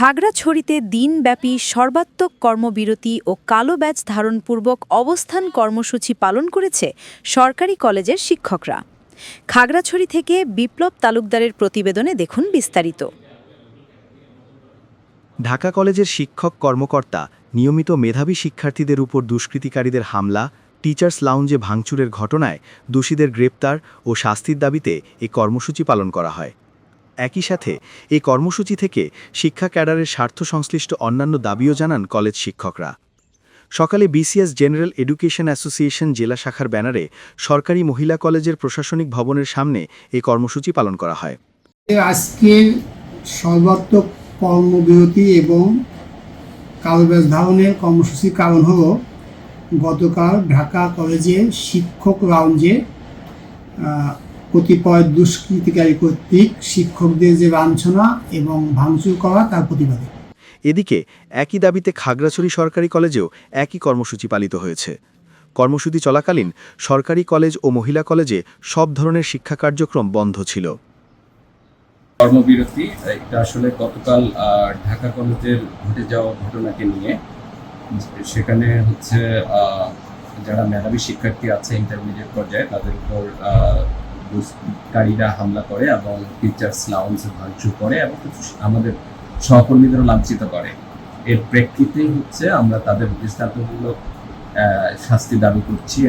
খাগড়াছড়িতে দিনব্যাপী সর্বাত্মক কর্মবিরতি ও কালো ব্যাচ ধারণপূর্বক অবস্থান কর্মসূচি পালন করেছে সরকারি কলেজের শিক্ষকরা। খাগড়াছড়ি থেকে বিপ্লব তালুকদারের প্রতিবেদনে দেখুন বিস্তারিত। ঢাকা কলেজের শিক্ষক কর্মকর্তা, নিয়মিত মেধাবী শিক্ষার্থীদের উপর দুষ্কৃতিকারীদের হামলা, টিচার্স লাউঞ্জে ভাঙচুরের ঘটনায় দোষীদের গ্রেপ্তার ও শাস্তির দাবিতে এই কর্মসূচি পালন করা হয়। একই সাথে এই কর্মসূচি থেকে শিক্ষা ক্যাডারের স্বার্থ সংশ্লিষ্ট অন্যান্য দাবিও জানান কলেজ শিক্ষকরা। সকালে বিসিএস জেনারেল এডুকেশন অ্যাসোসিয়েশন জেলা শাখার ব্যানারে সরকারি মহিলা কলেজের প্রশাসনিক ভবনের সামনে এই কর্মসূচি পালন করা হয়। আজকের সর্বাত্মক কর্মবিরতি এবং কালব্যাস ধারণের কর্মসূচির কারণ হলো গতকাল ঢাকা কলেজের শিক্ষক লাউঞ্জে আহ, কতিপয় দুষ্কৃতিকারী কর্তৃক শিক্ষকদের যে লাঞ্ছনা এবং ভাঙচুর করা তার প্রতিবাদে। এদিকে একই দাবিতে খাগড়াছড়ি সরকারি কলেজেও একই কর্মসূচি পালিত হয়েছে। কর্মসূচি চলাকালীন সরকারি কলেজ ও মহিলা কলেজে সব ধরনের শিক্ষা কার্যক্রম বন্ধ ছিল। কর্মবিরতি এটা আসলে গতকাল ঢাকা কলেজের ঘটে যাওয়া ঘটনাকে নিয়ে সেখানে হচ্ছে যারা মেধাবী শিক্ষার্থী আছে ইন্টারমিডিয়েট পর্যায়ে তাদের উপর দুষ্কৃতকারীরা হামলা করে এবং টিচার্স লাউন্স ভাঙচুর করে এবং আমাদের সহকর্মীদেরও লাঞ্ছিত করে। এর প্রেক্ষিতে হচ্ছে আমরা তাদের দৃষ্টান্তমূলক শাস্তি দাবি করছি